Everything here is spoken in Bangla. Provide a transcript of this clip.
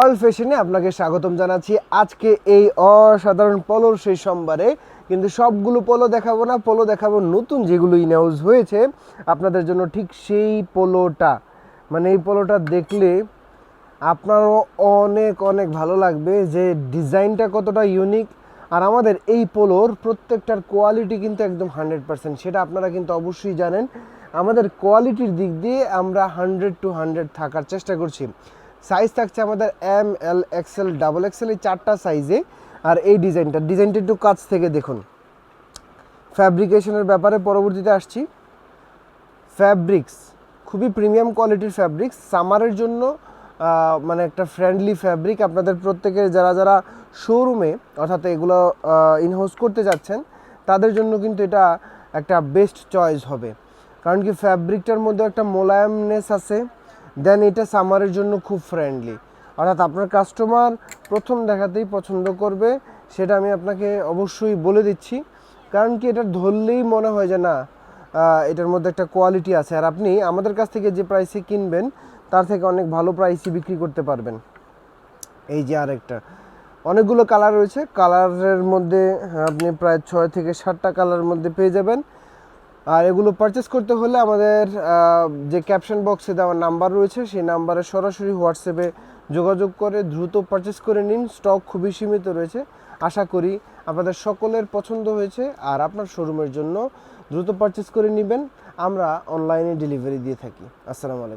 অল ফ্যাশনে আপনাকে স্বাগতম জানাচ্ছি। আজকে এই অসাধারণ পলোর সেই সোমবারে কিন্তু সবগুলো পোলো দেখাবো না পোলো দেখাবো নতুন যেগুলো ইনাউজ হয়েছে। আপনাদের জন্য ঠিক সেই পোলোটা মানে এই পোলোটা দেখলে আপনারও অনেক অনেক ভালো লাগবে যে ডিজাইনটা কতটা ইউনিক আর আমাদের এই পোলোর প্রত্যেকটার কোয়ালিটি কিন্তু একদম হান্ড্রেড পার্সেন্ট সেটা আপনারা কিন্তু অবশ্যই জানেন। আমাদের কোয়ালিটির দিক দিয়ে আমরা হান্ড্রেড টু হান্ড্রেড থাকার চেষ্টা করছি। সাইজ থাকছে আমাদের M, L XL double XL এই চারটা সাইজে। আর এই ডিজাইনটা ডিজাইনটা একটু কাছ থেকে দেখুন। ফ্যাব্রিকেশনের ব্যাপারে পরবর্তীতে আসছি। ফ্যাব্রিক্স, খুবই প্রিমিয়াম কোয়ালিটির ফ্যাব্রিক্স। সামারের জন্য মানে একটা ফ্রেন্ডলি ফ্যাব্রিক আপনাদের প্রত্যেকের যারা যারা শোরুমে অর্থাৎ এগুলো ইনহাউস করতে যাচ্ছেন, তাদের জন্য কিন্তু এটা একটা বেস্ট চয়েস হবে। কারণ কি ফ্যাব্রিকটার মধ্যে একটা মোলায়েমনেস আছে। দেন এটা সামারের জন্য খুব ফ্রেন্ডলি অর্থাৎ আপনার কাস্টমার প্রথম দেখাতেই পছন্দ করবে, সেটা আমি আপনাকে অবশ্যই বলে দিচ্ছি। কারণ কি এটা ধরলেই মনে হয় যে না এটার মধ্যে একটা কোয়ালিটি আছে। আর আপনি আমাদের কাছ থেকে যে প্রাইসে কিনবেন, তার থেকে অনেক ভালো প্রাইসে বিক্রি করতে পারবেন। এই যে আরেকটা। অনেকগুলো কালার রয়েছে। কালারের মধ্যে আপনি প্রায় ছয় থেকে সাতটা কালারের মধ্যে পেয়ে যাবেন। আর এগুলো পারচেস করতে হলে আমাদের যে ক্যাপশন বক্সে দেওয়া নাম্বার রয়েছে, সেই নাম্বারে সরাসরি হোয়াটসঅ্যাপে যোগাযোগ করে দ্রুত পারচেস করে নিন। স্টক খুবই সীমিত রয়েছে। আশা করি আপনাদের সকলের পছন্দ হয়েছে। আর আপনার শোরুমের জন্য দ্রুত পারচেস করে নেবেন। আমরা অনলাইনে ডেলিভারি দিয়ে থাকি। আসসালামু আলাইকুম।